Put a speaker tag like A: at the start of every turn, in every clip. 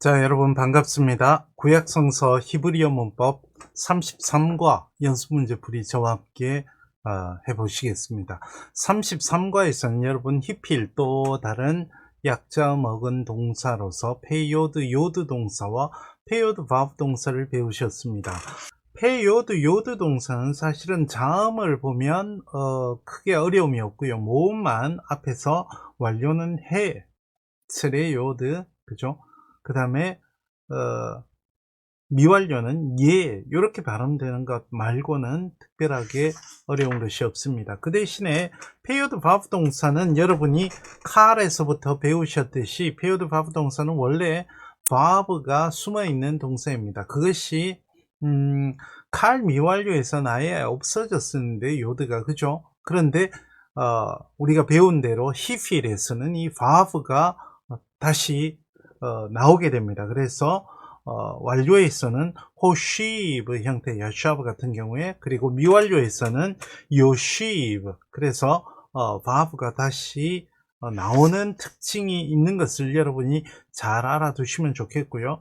A: 자, 여러분 반갑습니다. 구약성서 히브리어 문법 33과 연습문제 풀이 저와 함께 어, 해보시겠습니다. 33과에서는 여러분 히필 또 다른 약자 먹은 동사로서 페이오드 요드 동사와 페이오드 바브 동사를 배우셨습니다. 페이오드 요드 동사는 사실은 자음을 보면 어, 크게 어려움이 없고요. 모음만 앞에서 완료는 해, 스레 요드, 그죠? 그 다음에 어, 미완료는 예 이렇게 발음되는 것 말고는 특별하게 어려운 것이 없습니다. 그 대신에 페이오드 바브 동사는 여러분이 칼에서부터 배우셨듯이 페이오드 바브 동사는 원래 바브가 숨어 있는 동사입니다. 그것이 음, 칼 미완료에서는 아예 없어졌었는데 요드가 그죠? 그런데 어, 우리가 배운 대로 히필에서는 이 바브가 다시 어, 나오게 됩니다. 그래서 어, 완료에서는 호시브 형태 여샤브 같은 경우에 그리고 미완료에서는 요시브 그래서 어, 바브가 다시 어, 나오는 특징이 있는 것을 여러분이 잘 알아두시면 좋겠고요.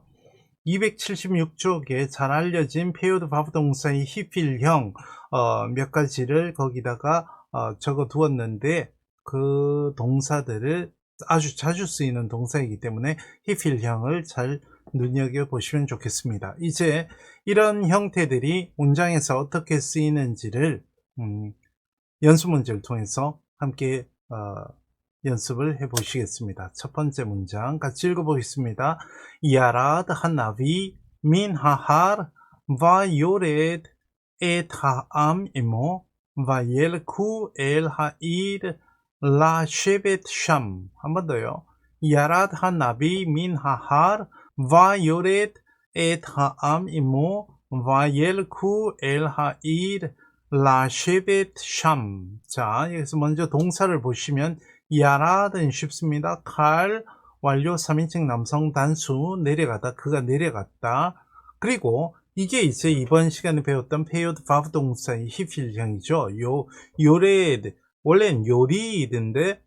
A: 276쪽에 잘 알려진 페이오드 바브 동사의 히필형 어, 몇 가지를 거기다가 어, 적어 두었는데 그 동사들을 아주 자주 쓰이는 동사이기 때문에 히필형을 잘 눈여겨보시면 좋겠습니다. 이제 이런 형태들이 문장에서 어떻게 쓰이는지를 음, 연습 문제를 통해서 함께 어, 연습을 해 보시겠습니다. 첫 번째 문장 같이 읽어보겠습니다. 야라드 하나비 민 하할 와 요레드 에 타암 이모 와 옐쿠 엘 하이드 라 쉐벳 샴. 한 번 더요. 야랏 하 나비 민 하할 와 요렛 에 하암 이모 와 옐쿠 엘 하일 라 쉐벳 샴. 자, 여기서 먼저 동사를 보시면 야라든 쉽습니다. 칼 완료 3인칭 남성 단수 내려가다 그가 내려갔다. 그리고 이게 이제 이번 시간에 배웠던 페이오드 바브 동사의 히필형이죠. 요 요레드 원래는 요리이던데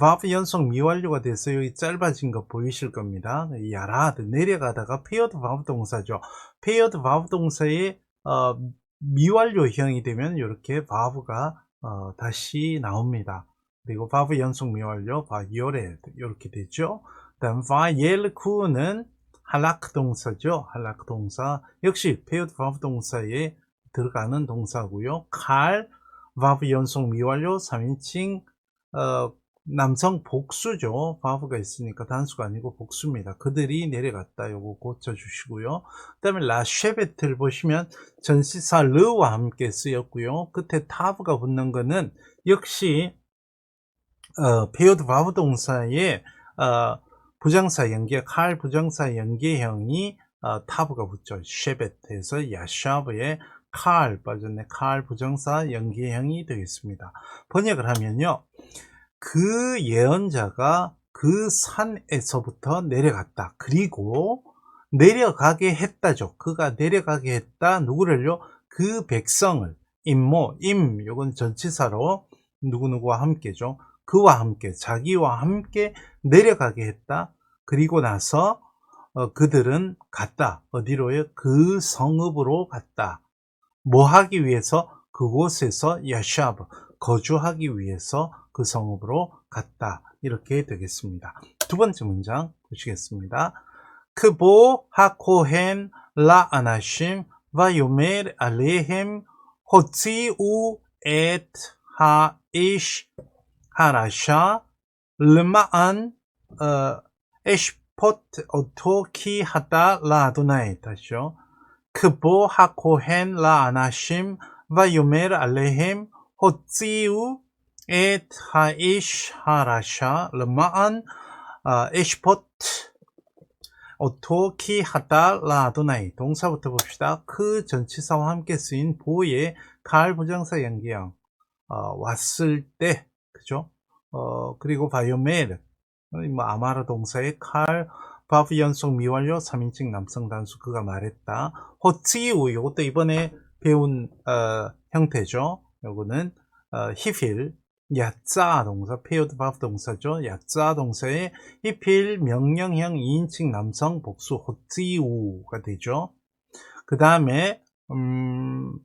A: 바브 연속 미완료가 돼서 여기 짧아진 거 보이실 겁니다. 야라드 내려가다가 페어드 바브 동사죠. 페어드 바브 동사의 어, 미완료형이 되면 이렇게 바브가 어, 다시 나옵니다. 그리고 바브 연속 미완료 바이오레드 이렇게 되죠. 다음 바이엘쿠는 할라크 동사죠. 할라크 동사 역시 페어드 바브 동사에 들어가는 동사고요. 칼 바브 연속 미완료 3인칭 어, 남성 복수죠. 바브가 있으니까 단수가 아니고 복수입니다. 그들이 내려갔다. 요거 고쳐주시고요. 그 다음에 라쉐베트를 보시면 전시사 르와 함께 쓰였고요. 끝에 타브가 붙는 거는 역시 어, 페어드 바브 동사의 어, 부정사 연계, 칼 부정사 연계형이 어, 타브가 붙죠. 쉐베트에서 야샤브의 칼 빠졌네. 칼 부정사 연계형이 되겠습니다. 번역을 하면요. 그 예언자가 그 산에서부터 내려갔다. 그리고 내려가게 했다죠. 그가 내려가게 했다. 누구를요? 그 백성을 임모, 임, 요건 전치사로 누구누구와 함께죠. 그와 함께, 자기와 함께 내려가게 했다. 그리고 나서 어, 그들은 갔다. 어디로요? 그 성읍으로 갔다. 뭐 하기 위해서? 그곳에서 야샤브, 거주하기 위해서 그 성읍으로 갔다. 이렇게 되겠습니다. 두 번째 문장 보시겠습니다. 크보 하코헨 라 아나심 바요멜 알레헴 호치우 엣 하이시 하라샤 르마안 에시포트 오토키 하다 라도나이 다시요. 크보 하코헨 라 아나심 바요멜 알레헴 호치우 엣 하이시 하라샤 르마안 에시포트 오토키 하다 라도나이 동사부터 봅시다. 그 전치사와 함께 쓰인 보의 칼 부정사 연기형 어, 왔을 때 그죠? 어, 그리고 바이오멜 뭐 아마르 동사의 칼 바브 연속 미완료 3인칭 남성 단수 그가 말했다. 호치우 이것도 이번에 배운 어, 형태죠. 요거는 어, 히필 야짜 동사, 페어드 바프 동사죠. 야짜 동사의 히필 명령형 2인칭 남성 복수 호찌우가 되죠. 그 다음에 음,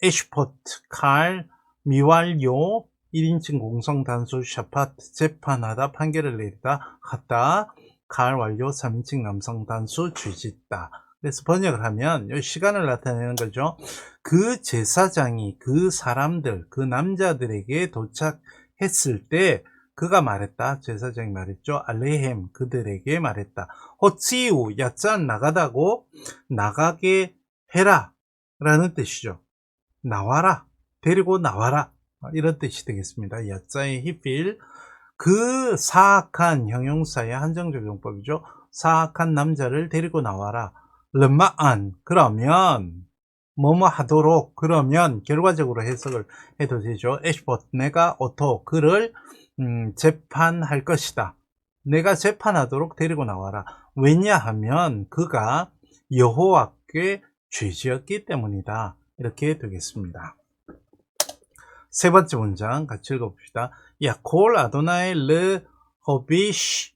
A: 에슈포트, 칼, 미완료, 1인칭 공성 단수, 샤파트, 재판하다, 판결을 내리다, 갔다, 칼 완료, 3인칭 남성 단수, 쥐짓다. 그래서 번역을 하면 이 시간을 나타내는 거죠. 그 제사장이 그 사람들, 그 남자들에게 도착했을 때 그가 말했다. 제사장이 말했죠. 알레헴 그들에게 말했다. 호치우 야짠 나가다고 나가게 해라 라는 뜻이죠. 나와라 데리고 나와라 이런 뜻이 되겠습니다. 야짜의 히필 그 사악한 형용사의 한정적용법이죠. 사악한 남자를 데리고 나와라. 르마안 그러면 뭐뭐 하도록 그러면 결과적으로 해석을 해도 되죠. 에시포트 내가 오토 그를 음, 재판할 것이다. 내가 재판하도록 데리고 나와라. 왜냐하면 그가 여호와께 죄지었기 때문이다. 이렇게 되겠습니다. 세 번째 문장 같이 읽어봅시다. 야콜 아도나이 르 호비시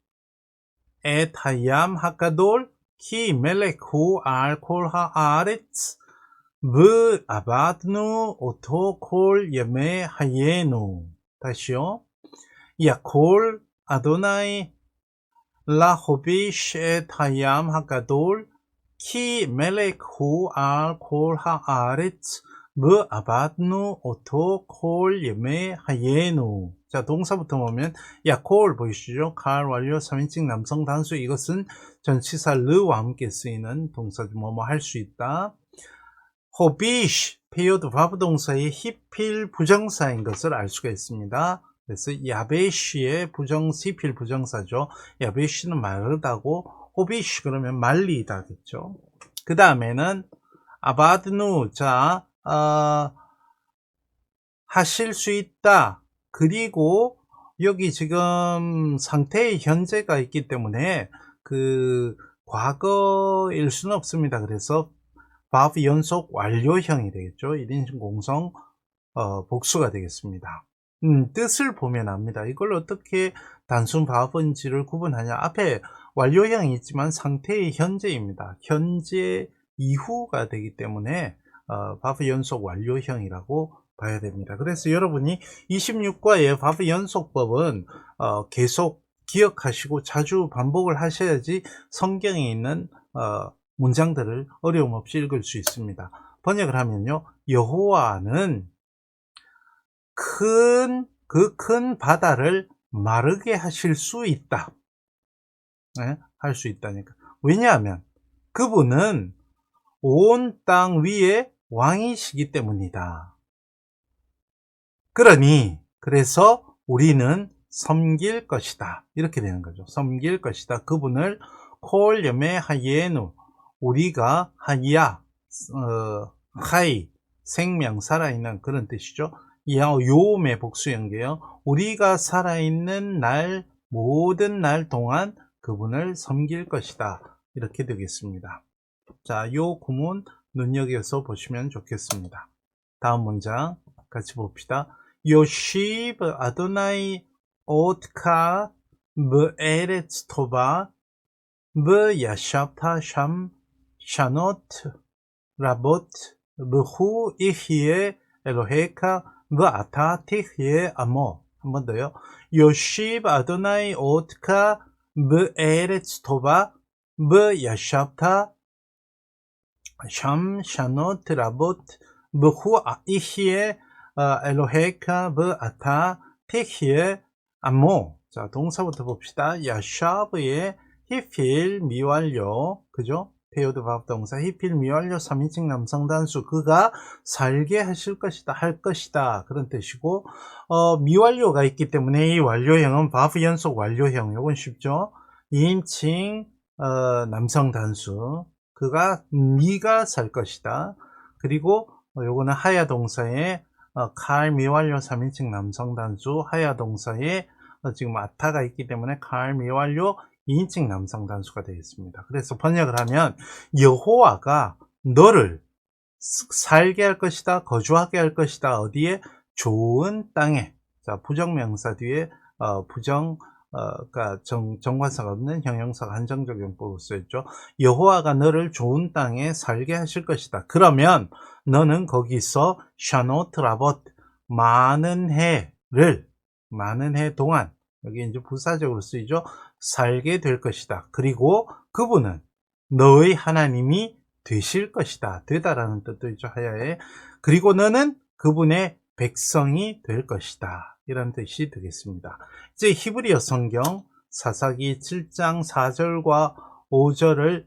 A: 에 타얌 하카돌 키 멜레쿠 알콜 하아레츠 브 아바드누 오토콜 예메 하예누 다시요. 야콜 아도나이 라 호비시 에 타얌 하카돌 키 멜레쿠 알콜 하아레츠 뭐 아바드누 오토 콜 예메 하예누. 자 동사부터 보면 야콜 보이시죠? 칼 완료 3인칭 남성 단수. 이것은 전치사 르와 함께 쓰이는 동사죠 뭐뭐 할 수 있다. 호비시 페이오드 바브 동사의 히필 부정사인 것을 알 수가 있습니다. 그래서 야베시의 부정 시필 부정사죠. 야베시는 마르다고 호비시 그러면 말리다겠죠. 그 다음에는 아바드누. 자 어, 하실 수 있다. 그리고 여기 지금 상태의 현재가 있기 때문에 그 과거일 수는 없습니다. 그래서 밥 연속 완료형이 되겠죠. 1인칭 공성 어, 복수가 되겠습니다. 음, 뜻을 보면 압니다. 이걸 어떻게 단순 밥은지를 구분하냐. 앞에 완료형이 있지만 상태의 현재입니다. 현재 이후가 되기 때문에 어, 바프 연속 완료형이라고 봐야 됩니다. 그래서 여러분이 26과의 바프 연속법은 어, 계속 기억하시고 자주 반복을 하셔야지 성경에 있는 어, 문장들을 어려움 없이 읽을 수 있습니다. 번역을 하면요. 여호와는 큰, 그 큰 바다를 마르게 하실 수 있다. 네? 할수 있다니까. 왜냐하면 그분은 온 땅 위에 왕이시기 때문이다. 그러니 그래서 우리는 섬길 것이다. 이렇게 되는 거죠. 섬길 것이다. 그분을 콜 염의 하예누 우리가 하야 어, 하이 생명 살아있는 그런 뜻이죠. 요음의 복수연계요. 우리가 살아있는 날 모든 날 동안 그분을 섬길 것이다. 이렇게 되겠습니다. 자, 요 구문 눈여겨서 보시면 좋겠습니다. 다음 문장 같이 봅시다. 요시브 아도나이 오트카 브에레츠 토바 브야샤타 샴 샤노트 라보트 브후 이히에 엘로헤카 브아타 티히에 아모 한 번 더요. 요시브 아도나이 오트카 브에레츠 토바 브야샤타 브후, 이히에, 엘로헤카, 브, 아타, 티히에, 암모. 자, 동사부터 봅시다. 야샤브의 히필, 미완료. 그죠? 페요드 밥 동사, 히필, 미완료, 3인칭 남성 단수. 그가 살게 하실 것이다, 할 것이다. 그런 뜻이고, 어, 미완료가 있기 때문에 이 완료형은 밥 연속 완료형. 요건 쉽죠? 2인칭, 어, 남성 단수. 그가 네가 살 것이다. 그리고 요거는 하야 동사의 어, 칼 미완료 3인칭 남성 단수 하야 동사에 어, 지금 아타가 있기 때문에 칼 미완료 2인칭 남성 단수가 되겠습니다. 그래서 번역을 하면 여호와가 너를 살게 할 것이다. 거주하게 할 것이다. 어디에? 좋은 땅에 자, 부정명사 뒤에 어, 부정 어, 그러니까 정, 정관사가 없는 형용사가 한정적 용법으로 쓰였죠. 여호와가 너를 좋은 땅에 살게 하실 것이다. 그러면 너는 거기서 샤노 트 라봇 많은 해를 많은 해 동안 여기 이제 부사적으로 쓰이죠. 살게 될 것이다. 그리고 그분은 너의 하나님이 되실 것이다. 되다라는 뜻도 있죠. 하야에. 그리고 너는 그분의 백성이 될 것이다. 이런 뜻이 되겠습니다. 이제 히브리어 성경 사사기 7장 4절과 5절을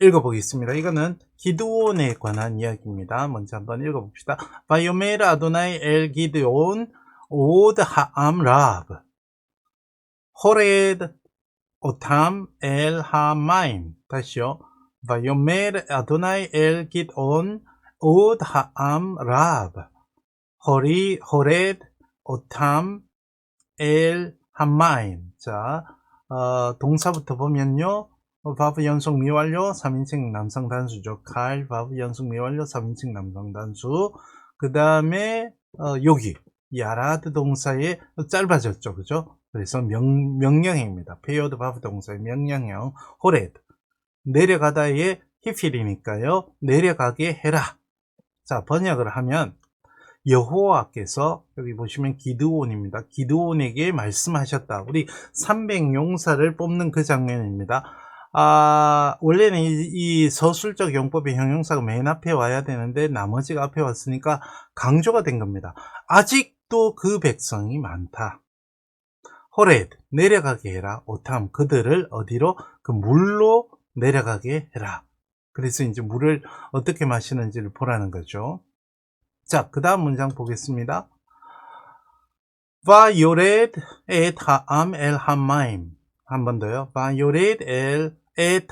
A: 읽어보겠습니다. 이거는 기드온에 관한 이야기입니다. 먼저 한번 읽어봅시다. 바요메르 아도나이 엘 기드온 오드 하암 라브 호레드 오탐 엘 하마임 다시요. 바요메르 아도나이 엘 기드온 오드 하암 라브 호리 호레드 오탐 엘 하마임 자 어, 동사부터 보면요. 어, 바브 연속 미완료. 3인칭 남성 단수죠. 칼 바브 연속 미완료. 3인칭 남성 단수. 그 다음에 어, 여기. 야라드 동사에 짧아졌죠. 그죠? 그래서 명, 명령형입니다. 페이오드 바브 동사의 명령형. 호레드. 내려가다의 히필이니까요. 내려가게 해라. 자 번역을 하면 여호와께서 여기 보시면 기드온입니다. 기드온에게 말씀하셨다. 우리 300용사를 뽑는 그 장면입니다. 아, 원래는 이, 이 서술적 용법의 형용사가 맨 앞에 와야 되는데 나머지가 앞에 왔으니까 강조가 된 겁니다. 아직도 그 백성이 많다. 호레드 내려가게 해라. 오탐 그들을 어디로 그 물로 내려가게 해라. 그래서 이제 물을 어떻게 마시는지를 보라는 거죠. 자, 그 다음 문장 보겠습니다. 바요렛 에 하암 엘 하마임 한번 더요. 바요렛 엘에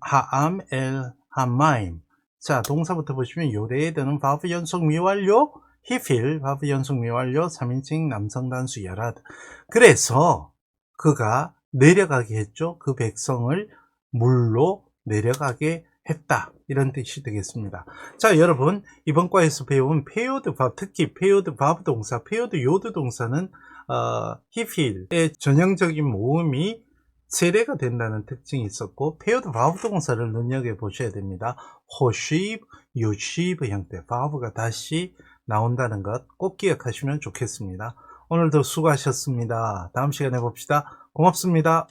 A: 하암 엘 하마임 자, 동사부터 보시면 요레드는 바브 연속 미완료 히필 바브 연속 미완료 3인칭 남성 단수 야라드 그래서 그가 내려가게 했죠. 그 백성을 물로 내려가게 했다. 이런 뜻이 되겠습니다. 자, 여러분, 이번 과에서 배운 페이오드 밥, 특히 페이오드 밥 동사, 페이오드 요드 동사는, 어, 히필의 전형적인 모음이 세례가 된다는 특징이 있었고, 페이오드 바브 동사를 눈여겨 보셔야 됩니다. 호시브, 유시브 형태, 바브가 다시 나온다는 것 꼭 기억하시면 좋겠습니다. 오늘도 수고하셨습니다. 다음 시간에 봅시다. 고맙습니다.